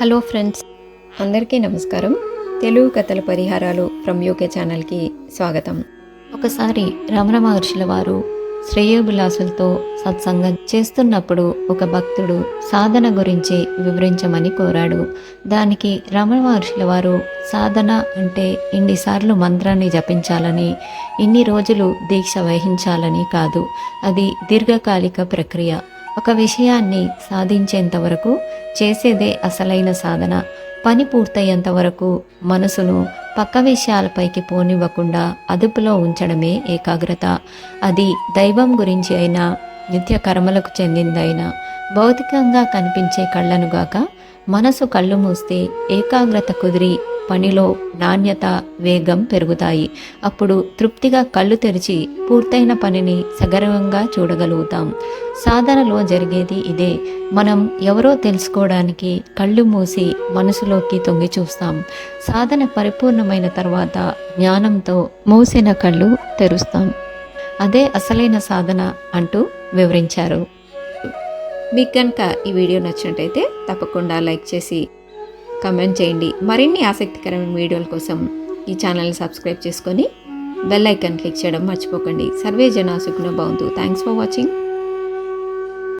Hello friends. అందరికీ నమస్కారం. తెలుగు కథల పరిహారాలు ఫ్రమ్ యూకే ఛానల్కి స్వాగతం. ఒకసారి రమణ మహర్షుల వారు శ్రేయోభిలాసులతో సత్సంగం చేస్తున్నప్పుడు ఒక భక్తుడు సాధన గురించి వివరించమని కోరాడు. దానికి రమణ మహర్షుల వారు సాధన అంటే ఇన్నిసార్లు మంత్రాన్ని జపించాలని ఇన్ని రోజులు దీక్ష వహించాలని కాదు. అది దీర్ఘకాలిక ప్రక్రియ. ఒక విషయాన్ని సాధించేంత వరకు చేసేదే అసలైన సాధన. పని పూర్తయ్యేంత వరకు మనసును పక్క విషయాలపైకి పోనివ్వకుండా అదుపులో ఉంచడమే ఏకాగ్రత. అది దైవం గురించి అయినా నిత్య కర్మలకు చెందిందైనా భౌతికంగా కనిపించే కళ్ళను గాక మనసు కళ్ళు మూస్తే ఏకాగ్రత కుదిరి పనిలో నాణ్యత వేగం పెరుగుతాయి. అప్పుడు తృప్తిగా కళ్ళు తెరిచి పూర్తయిన పనిని సగర్వంగా చూడగలుగుతాం. సాధనలో జరిగేది ఇదే. మనం ఎవరో తెలుసుకోవడానికి కళ్ళు మూసి మనసులోకి తొంగి చూస్తాం. సాధన పరిపూర్ణమైన తర్వాత జ్ఞానంతో మూసిన కళ్ళు తెరుస్తాం. అదే అసలైన సాధన అంటూ వివరించారు. మీకు కనుక ఈ వీడియో నచ్చినట్టయితే తప్పకుండా లైక్ చేసి కమెంట్ చేయండి. మరిన్ని ఆసక్తికరమైన వీడియోల కోసం ఈ ఛానల్ని సబ్స్క్రైబ్ చేసుకొని బెల్ ఐకాన్ క్లిక్ చేయడం మర్చిపోకండి. సర్వే జనా సుఖినో థ్యాంక్స్ ఫర్ వాచింగ్